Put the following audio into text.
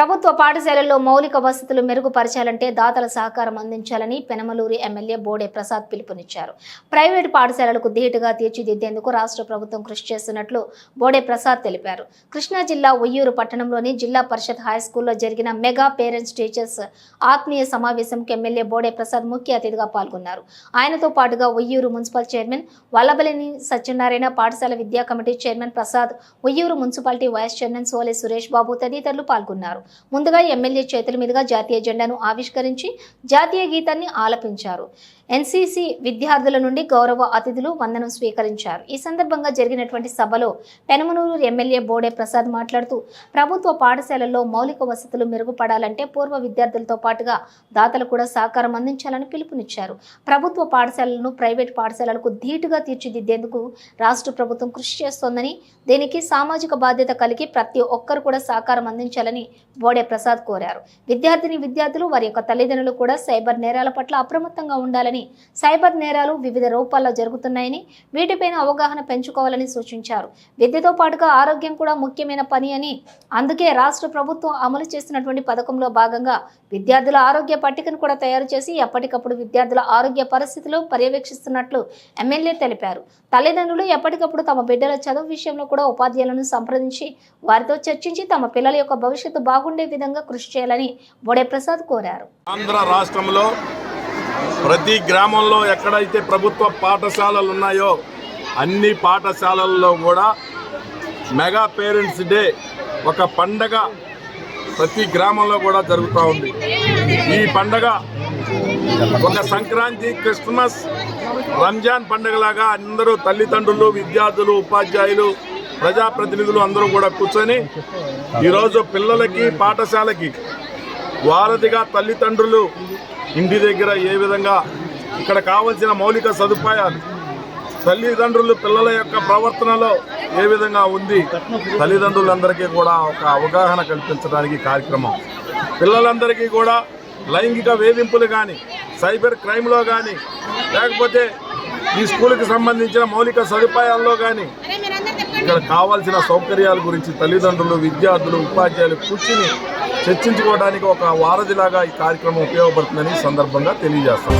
ప్రభుత్వ పాఠశాలల్లో మౌలిక వసతులు మెరుగుపరచాలంటే దాతల సహకారం అందించాలని పెనమలూరు ఎమ్మెల్యే బోడే ప్రసాద్ పిలుపునిచ్చారు. ప్రైవేటు పాఠశాలలకు ధీటుగా తీర్చిదిద్దేందుకు రాష్ట్ర ప్రభుత్వం కృషి చేస్తున్నట్లు బోడే ప్రసాద్ తెలిపారు. కృష్ణా జిల్లా ఉయ్యూరు పట్టణంలోని జిల్లా పరిషత్ హై స్కూల్లో జరిగిన మెగా పేరెంట్స్ టీచర్స్ ఆత్మీయ సమావేశంకి ఎమ్మెల్యే బోడే ప్రసాద్ ముఖ్య అతిథిగా పాల్గొన్నారు. ఆయనతో పాటుగా ఉయ్యూరు మున్సిపల్ చైర్మన్ వల్లబలిని సత్యనారాయణ పాఠశాల విద్యా committee chairman Prasad Uyyuru municipality vice chairman సోలే Suresh Babu తదితరులు పాల్గొన్నారు. ముందుగా ఎమ్మెల్యే చేతుల మీదుగా జాతీయ జెండాను ఆవిష్కరించి జాతీయ గీతాన్ని ఆలపించారు. ఎన్సీసీ విద్యార్థుల నుండి గౌరవ అతిథులు వందనం స్వీకరించారు. ఈ సందర్భంగా జరిగినటువంటి సభలో పెనమనూరు ఎమ్మెల్యే బోడే ప్రసాద్ మాట్లాడుతూ ప్రభుత్వ పాఠశాలల్లో మౌలిక వసతులు మెరుగుపడాలంటే పూర్వ విద్యార్థులతో పాటుగా దాతలు కూడా సహకారం అందించాలని పిలుపునిచ్చారు. ప్రభుత్వ పాఠశాలలను ప్రైవేట్ పాఠశాలలకు ధీటుగా తీర్చిదిద్దేందుకు రాష్ట్ర ప్రభుత్వం కృషి చేస్తోందని దీనికి సామాజిక బాధ్యత కలిగి ప్రతి ఒక్కరు కూడా సహకారం అందించాలని బోడే ప్రసాద్ కోరారు. విద్యార్థిని విద్యార్థులు వారి యొక్క తల్లిదండ్రులు కూడా సైబర్ నేరాల పట్ల అప్రమత్తంగా ఉండాలని సైబర్ నేరాలు వివిధ రూపాల్లో జరుగుతున్నాయని వీటిపైన అవగాహన పెంచుకోవాలని సూచించారు. విద్యతో పాటుగా ఆరోగ్యం కూడా ముఖ్యమైన పని అని అందుకే రాష్ట్ర ప్రభుత్వం అమలు చేస్తున్నటువంటి పథకంలో భాగంగా విద్యార్థుల ఆరోగ్య పట్టికను కూడా తయారు చేసి ఎప్పటికప్పుడు విద్యార్థుల ఆరోగ్య పరిస్థితులు పర్యవేక్షిస్తున్నట్లు ఎమ్మెల్యే తెలిపారు. తల్లిదండ్రులు ఎప్పటికప్పుడు తమ బిడ్డల చదువు విషయంలో కూడా ఉపాధ్యాయులను సంప్రదించి వారితో చర్చించి తమ పిల్లల యొక్క భవిష్యత్తు బాగుండే విధంగా కృషి చేయాలని బొడే ప్రసాద్ కోరారు. ఆంధ్ర రాష్ట్రంలో ప్రతి గ్రామంలో ఎక్కడైతే ప్రభుత్వ పాఠశాలలు ఉన్నాయో అన్ని పాఠశాలల్లో కూడా మెగా పేరెంట్స్ డే ఒక పండగ ప్రతి గ్రామంలో కూడా జరుగుతూ ఉంది. ఈ పండగ ఒక సంక్రాంతి క్రిస్మస్ రంజాన్ పండగలాగా అందరూ తల్లిదండ్రులు విద్యార్థులు ఉపాధ్యాయులు ప్రజాప్రతినిధులు అందరూ కూడా కూర్చొని ఈరోజు పిల్లలకి పాఠశాలకి వారధిగా తల్లిదండ్రులు ఇంటి దగ్గర ఏ విధంగా ఇక్కడ కావలసిన మౌలిక సదుపాయాలు తల్లిదండ్రులు పిల్లల యొక్క ప్రవర్తనలో ఏ విధంగా ఉంది తల్లిదండ్రులందరికీ కూడా ఒక అవగాహన కల్పించడానికి కార్యక్రమం. పిల్లలందరికీ కూడా లైంగిక వేధింపులు కానీ సైబర్ క్రైమ్లో కానీ లేకపోతే ఈ స్కూల్కి సంబంధించిన మౌలిక సదుపాయాల్లో కానీ ఇక్కడ కావాల్సిన సౌకర్యాల గురించి తల్లిదండ్రులు విద్యార్థులు ఉపాధ్యాయులు కూర్చుని చర్చించుకోవడానికి ఒక వారధిలాగా ఈ కార్యక్రమం ఉపయోగపడుతుందని సందర్భంగా తెలియజేస్తాం.